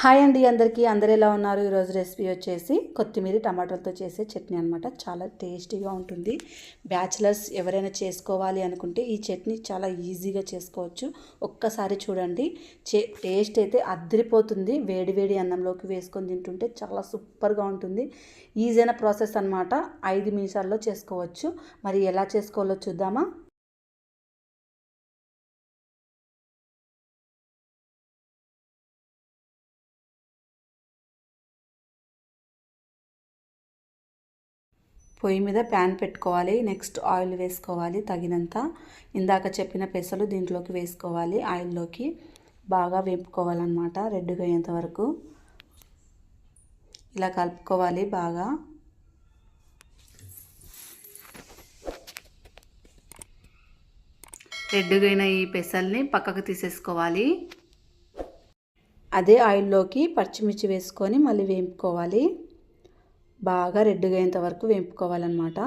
Hi అండి అందరికీ. అందరు ఎలా ఉన్నారు? ఈరోజు రెసిపీ వచ్చేసి కొత్తిమీర టమాటాలతో చేసే చట్నీ అనమాట చాలా టేస్టీగా ఉంటుంది. బ్యాచిలర్స్ ఎవరైనా చేసుకోవాలి అనుకుంటే ఈ చట్నీ చాలా ఈజీగా చేసుకోవచ్చు. ఒక్కసారి చూడండి. చే టేస్ట్ అయితే అద్దరిపోతుంది. వేడి వేడి అన్నంలోకి వేసుకొని తింటుంటే చాలా సూపర్గా ఉంటుంది. ఈజీ అయిన ప్రాసెస్ అనమాట ఐదు నిమిషాల్లో చేసుకోవచ్చు. మరి ఎలా చేసుకోవాలో చూద్దామా? పొయ్యి మీద ప్యాన్ పెట్టుకోవాలి నెక్స్ట్ ఆయిల్ వేసుకోవాలి తగినంత. ఇందాక చెప్పిన పెసలు దీంట్లోకి వేసుకోవాలి ఆయిల్లోకి బాగా వేపుకోవాలన్నమాట రెడ్డుగా అయ్యేంత వరకు. ఇలా కలుపుకోవాలి బాగా. రెడ్డుగైన ఈ పెసల్ని పక్కకు తీసేసుకోవాలి. అదే ఆయిల్లోకి పచ్చిమిర్చి వేసుకొని మళ్ళీ వేపుకోవాలి. బాగా రెడ్గా అయ్యేంత వరకు వేపుకోవాలన్నమాట.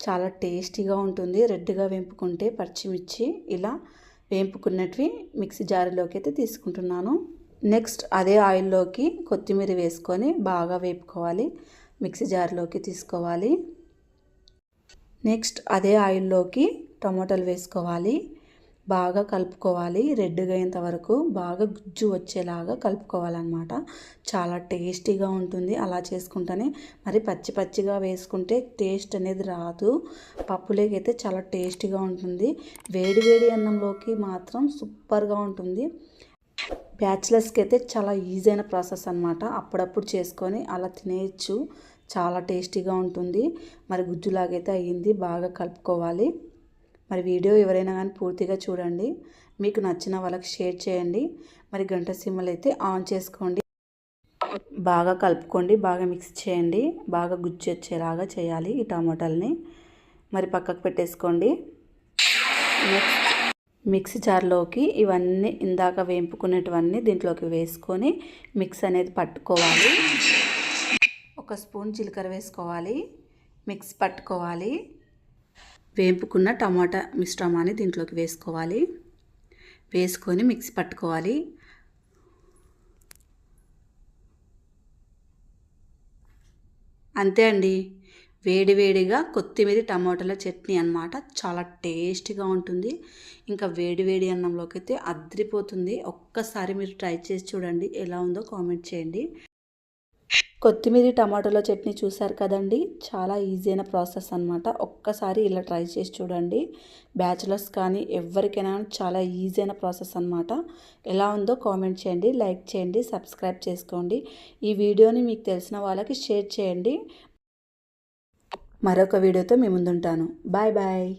చాలా టేస్టీగా ఉంటుంది. రెడ్గా వేపుకుంటే పచ్చిమిర్చి ఇలా వేపుకున్నట్వి మిక్సీ జారులోకి అయితే తీసుకుంటున్నాను. నెక్స్ట్ అదే ఆయిల్లోకి కొత్తిమీర వేసుకొని బాగా వేపుకోవాలి. మిక్సీ జార్లోకి తీసుకోవాలి. నెక్స్ట్ అదే ఆయిల్లోకి టమాటాలు వేసుకోవాలి. బాగా కలుపుకోవాలి. రెడ్గా అయ్యేంత వరకు బాగా గుజ్జు వచ్చేలాగా కలుపుకోవాలన్నమాట. చాలా టేస్టీగా ఉంటుంది. అలా చేసుకుంటేనే మరి పచ్చి పచ్చిగా వేసుకుంటే టేస్ట్ అనేది రాదు. పప్పులేకైతే చాలా టేస్టీగా ఉంటుంది. వేడి వేడి అన్నంలోకి మాత్రం సూపర్గా ఉంటుంది. బ్యాచిలర్స్కి అయితే చాలా ఈజీ అయిన ప్రాసెస్ అనమాట అప్పుడప్పుడు చేసుకొని అలా తినేయచ్చు. చాలా టేస్టీగా ఉంటుంది. మరి గుజ్జులాగైతే అయ్యింది. బాగా కలుపుకోవాలి. మరి వీడియో ఎవరైనా కానీ పూర్తిగా చూడండి. మీకు నచ్చిన వాళ్ళకి షేర్ చేయండి. మరి గంట సిమ్మలు అయితే ఆన్ చేసుకోండి. బాగా కలుపుకోండి. బాగా మిక్స్ చేయండి. బాగా గుజ్జు వచ్చేలాగా చేయాలి ఈ టమాటాలని. మరి పక్కకు పెట్టేసుకోండి. నెక్స్ట్ మిక్సీ జార్లోకి ఇవన్నీ ఇందాక వేంపుకునేటివన్నీ దీంట్లోకి వేసుకొని మిక్స్ అనేది పట్టుకోవాలి. ఒక స్పూన్ జీలకర్ర వేసుకోవాలి. మిక్స్ పట్టుకోవాలి. వేపుకున్న టమాటా మిశ్రమాన్ని దీంట్లోకి వేసుకోవాలి. వేసుకొని మిక్సీ పట్టుకోవాలి. అంతే అండి. వేడివేడిగా కొత్తిమీర టమాటాల చట్నీ అనమాట చాలా టేస్టీగా ఉంటుంది. ఇంకా వేడివేడి అన్నంలోకి అయితే అద్రిపోతుంది. ఒక్కసారి మీరు ట్రై చేసి చూడండి ఎలా ఉందో కామెంట్ చేయండి. కొత్తిమీర టమాటోల చట్నీ చూసారు కదండి? చాలా ఈజీ అయిన ప్రాసెస్ అనమాట ఒక్కసారి ఇలా ట్రై చేసి చూడండి. బ్యాచిలర్స్ కానీ ఎవరికైనా చాలా ఈజీ అయిన ప్రాసెస్ అనమాట ఎలా ఉందో కామెంట్ చేయండి లైక్ చేయండి సబ్స్క్రైబ్ చేసుకోండి. ఈ వీడియోని మీకు తెలిసిన వాళ్ళకి షేర్ చేయండి. మరొక వీడియోతో మీ ముందుంటాను. Bye bye.